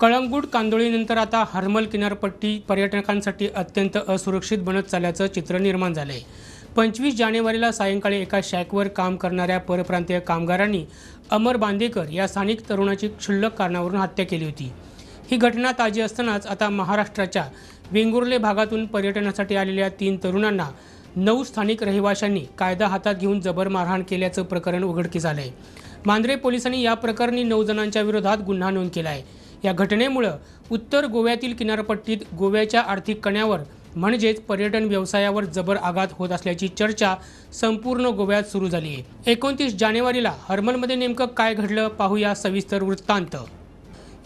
कळंगूट कांदोळीनंतर आता हरमल किनारपट्टी पर्यटकांसाठी अत्यंत असुरक्षित बनत चालल्याचं चित्र निर्माण झालं आहे पंचवीस जानेवारीला सायंकाळी एका शॅकवर काम करणाऱ्या परप्रांतीय कामगारांनी अमर बांदेकर या स्थानिक तरुणाची क्षुल्लक कारणावरून हत्या केली होती. ही घटना ताजी असतानाच आता महाराष्ट्राच्या वेंगुर्ले भागातून पर्यटनासाठी आलेल्या तीन तरुणांना नऊ स्थानिक रहिवाशांनी कायदा हातात घेऊन जबर मारहाण केल्याचं प्रकरण उघडकीस आलं आहे मांद्रे पोलिसांनी या प्रकरणी नऊ जणांच्या विरोधात गुन्हा नोंद केला आहे या घटनेमुळं उत्तर गोव्यातील किनारपट्टीत गोव्याच्या आर्थिक कण्यावर म्हणजेच पर्यटन व्यवसायावर जबर आघात होत असल्याची चर्चा संपूर्ण गोव्यात सुरू झाली आहे एकोणतीस जानेवारीला हर्मलमध्ये नेमकं काय घडलं पाहूया सविस्तर वृत्तांत.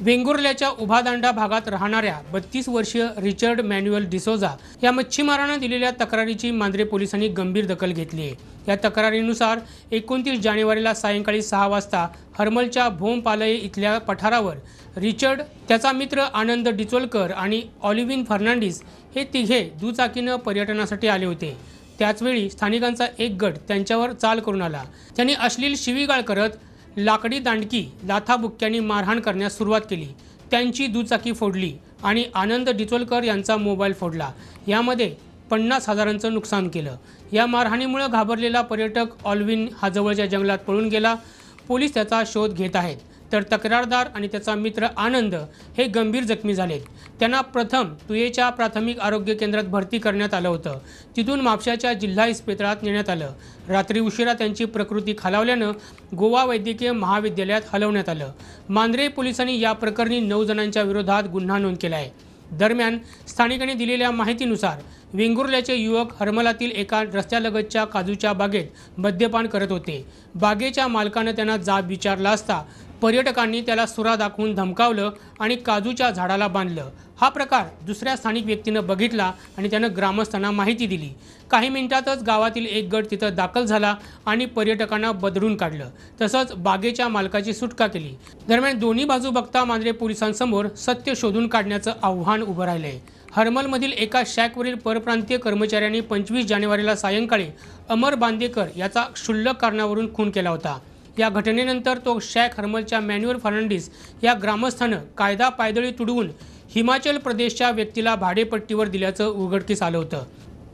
वेंगुर्ल्याच्या उभादांडा भागात राहणाऱ्या बत्तीस वर्षीय रिचर्ड मॅन्युअल डिसोजा या मच्छीमारानं दिलेल्या तक्रारीची मांद्रे पोलिसांनी गंभीर दखल घेतली आहे. या तक्रारीनुसार एकोणतीस जानेवारीला सायंकाळी सहा वाजता हरमलच्या भोमपालये इथल्या पठारावर रिचर्ड त्याचा मित्र आनंद डिचोलकर आणि ऑलिव्हिन फर्नांडिस हे तिघे दुचाकीनं पर्यटनासाठी आले होते. त्याचवेळी स्थानिकांचा एक गट त्यांच्यावर चाल करून आला. त्यांनी अश्लील शिवीगाळ करत लाकडी दांडकी लाथाबुक्क्यांनी मारहाण करण्यास सुरुवात केली. त्यांची दुचाकी फोडली आणि आनंद डिचोलकर यांचा मोबाईल फोडला. यामध्ये पन्नास हजारांचं नुकसान केलं. या मारहाणीमुळे घाबरलेला पर्यटक ऑल्विन हा जवळच्या जंगलात पळून गेला. पोलीस त्याचा शोध घेत आहेत. तर तक्रारदार आणि त्याचा मित्र आनंद हे गंभीर जखमी झालेत. त्यांना प्रथम तुयेच्या प्राथमिक आरोग्य केंद्रात भरती करण्यात आलं होतं. तिथून म्हापशाच्या जिल्हा इस्पितळात नेण्यात आलं. रात्री उशिरा त्यांची प्रकृती खालावल्यानं गोवा वैद्यकीय महाविद्यालयात हलवण्यात आलं. मांद्रे पोलिसांनी या प्रकरणी नऊ जणांच्या विरोधात गुन्हा नोंद केला आहे दरम्यान स्थानिकांनी दिलेल्या माहितीनुसार वेंगुर्ल्याचे युवक हरमलातील एका रस्त्यालगतच्या काजूच्या बागेत मद्यपान करत होते. बागेच्या मालकानं त्यांना जाब विचारला असता पर्यटकांनी त्याला सुरा दाखवून धमकावलं आणि काजूच्या झाडाला बांधलं. हा प्रकार दुसऱ्या स्थानिक व्यक्तीनं बघितला आणि त्यानं ग्रामस्थांना माहिती दिली. काही मिनिटातच गावातील एक गट तिथं दाखल झाला आणि पर्यटकांना बदलून काढलं. तसंच बागेच्या मालकाची सुटका केली. दरम्यान दोन्ही बाजू बघता मांजरे पोलिसांसमोर सत्य शोधून काढण्याचं आव्हान उभं राहिलंय. हरमलमधील एका शॅकवरील परप्रांतीय कर्मचाऱ्यांनी पंचवीस जानेवारीला सायंकाळी अमर बांदेकर याचा क्षुल्लक कारणावरून खून केला होता. या घटनेनंतर तो शॅक हरमलच्या मॅन्युअल फर्नांडिस या ग्रामस्थानं कायदा पायदळी तुडवून हिमाचल प्रदेशच्या व्यक्तीला भाडेपट्टीवर दिल्याचं उघडकीस आलं होतं.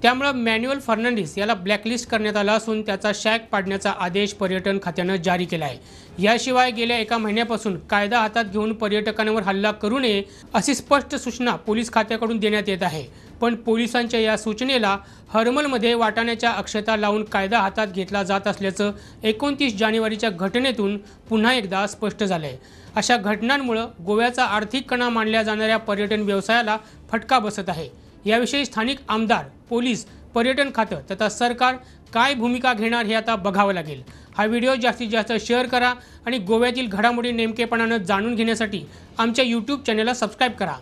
त्यामुळं मॅन्युअल फर्नांडिस याला ब्लॅकलिस्ट करण्यात आला असून त्याचा शॅक पाडण्याचा आदेश पर्यटन खात्यानं जारी केला आहे याशिवाय गेल्या एका महिन्यापासून कायदा हातात घेऊन पर्यटकांवर हल्ला करू नये अशी स्पष्ट सूचना पोलीस खात्याकडून देण्यात येत आहे. पण पोलिसांच्या या सूचनेला हरमलमध्ये वाटाण्याच्या अक्षता लावून कायदा हातात घेतला जात असल्याचं एकोणतीस जानेवारीच्या घटनेतून पुन्हा एकदा स्पष्ट झालं आहे अशा घटनांमुळं गोव्याचा आर्थिक कणा मानल्या जाणाऱ्या पर्यटन व्यवसायाला फटका बसत आहे. याविषयी स्थानिक आमदार पोलीस पर्यटन खातं तथा सरकार काय भूमिका घेणार हे आता बघावं लागेल. हा व्हिडिओ जास्तीत जास्त शेअर करा आणि गोव्यातील घडामोडी नेमकेपणानं जाणून घेण्यासाठी आमच्या यूट्यूब चॅनलला सबस्क्राईब करा.